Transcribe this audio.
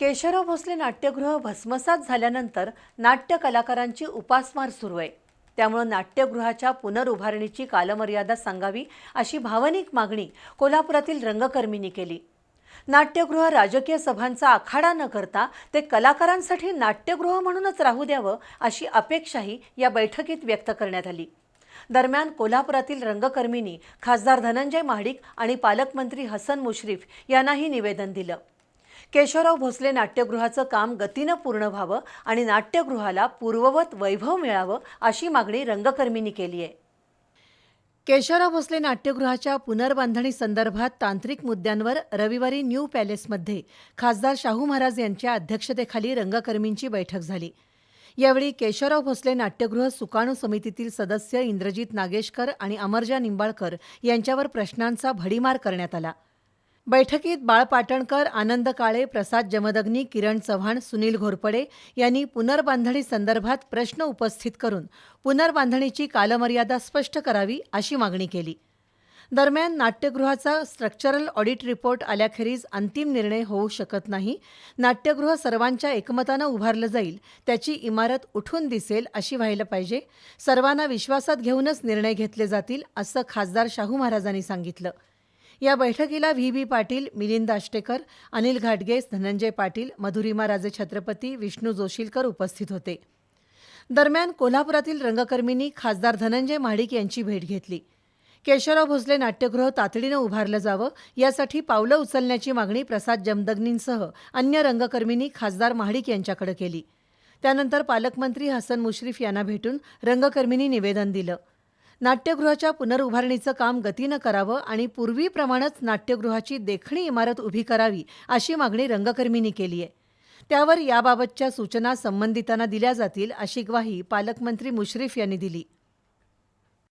केशवराव भोसले नाट्यगृह भस्मसात झाल्यानंतर नाट्य कलाकारांची उपासमार सुरू आहे. त्यामुळं नाट्यगृहाच्या पुनरुभारणीची कालमर्यादा सांगावी अशी भावनिक मागणी कोल्हापुरातील रंगकर्मींनी केली. नाट्यगृह राजकीय सभांचा आखाडा न करता ते कलाकारांसाठी नाट्यगृह म्हणूनच राहू द्यावं अशी अपेक्षाही या बैठकीत व्यक्त करण्यात आली. दरम्यान कोल्हापुरातील रंगकर्मींनी खासदार धनंजय महाडिक आणि पालकमंत्री हसन मुश्रीफ यांनाही निवेदन दिलं. केशवराव भोसले नाट्यगृहाचं काम गतीनं पूर्ण व्हावं आणि नाट्यगृहाला पूर्ववत वैभव मिळावं अशी मागणी रंगकर्मींनी केली आहे. केशवराव भोसले नाट्यगृहाच्या पुनर्बांधणी संदर्भात तांत्रिक मुद्द्यांवर रविवारी न्यू पॅलेसमध्ये खासदार शाहू महाराज यांच्या अध्यक्षतेखाली रंगकर्मींची बैठक झाली. यावेळी केशवराव भोसले नाट्यगृह सुकाणू समितीतील सदस्य इंद्रजित नागेशकर आणि अमरजा निंबाळकर यांच्यावर प्रश्नांचा भडीमार करण्यात आला. बैठकीत बाळ पाटणकर आनंद काळे प्रसाद जमदग्नी किरण चव्हाण सुनील घोरपडे यांनी पुनर्बांधणी संदर्भात प्रश्न उपस्थित करून पुनर्बांधणीची कालमर्यादा स्पष्ट करावी अशी मागणी केली. दरम्यान नाट्यगृहाचा स्ट्रक्चरल ऑडिट रिपोर्ट आल्याखेरीज अंतिम निर्णय होऊ शकत नाही. नाट्यगृह सर्वांच्या एकमतानं उभारलं जाईल त्याची इमारत उठून दिसेल अशी व्हायला पाहिजे. सर्वांना विश्वासात घेऊनच निर्णय घेतले जातील असं खासदार शाहू महाराजांनी सांगितलं. या बैठकीला व्ही बी पाटील मिलिंद आष्टेकर अनिल घाटगे धनंजय पाटील मधुरिमा राजे छत्रपती विष्णू जोशीलकर उपस्थित होते. दरम्यान कोल्हापुरातील रंगकर्मींनी खासदार धनंजय महाडिक यांची भेट घेतली. केशवराव भोसले नाट्यगृह तातडीनं उभारलं जावं यासाठी पावलं उचलण्याची मागणी प्रसाद जमदग्नींसह अन्य रंगकर्मींनी खासदार महाडिक यांच्याकडे केली. त्यानंतर पालकमंत्री हसन मुश्रीफ यांना भेटून रंगकर्मींनी निवेदन दिलं. नाट्यगृहाच्या पुनरुभारणीचं काम गतीनं करावं आणि पूर्वीप्रमाणेच नाट्यगृहाची देखणी इमारत उभी करावी अशी मागणी रंगकर्मींनी केली आहे. त्यावर याबाबतच्या सूचना संबंधितांना दिल्या जातील अशी ग्वाही पालकमंत्री मुश्रीफ यांनी दिली.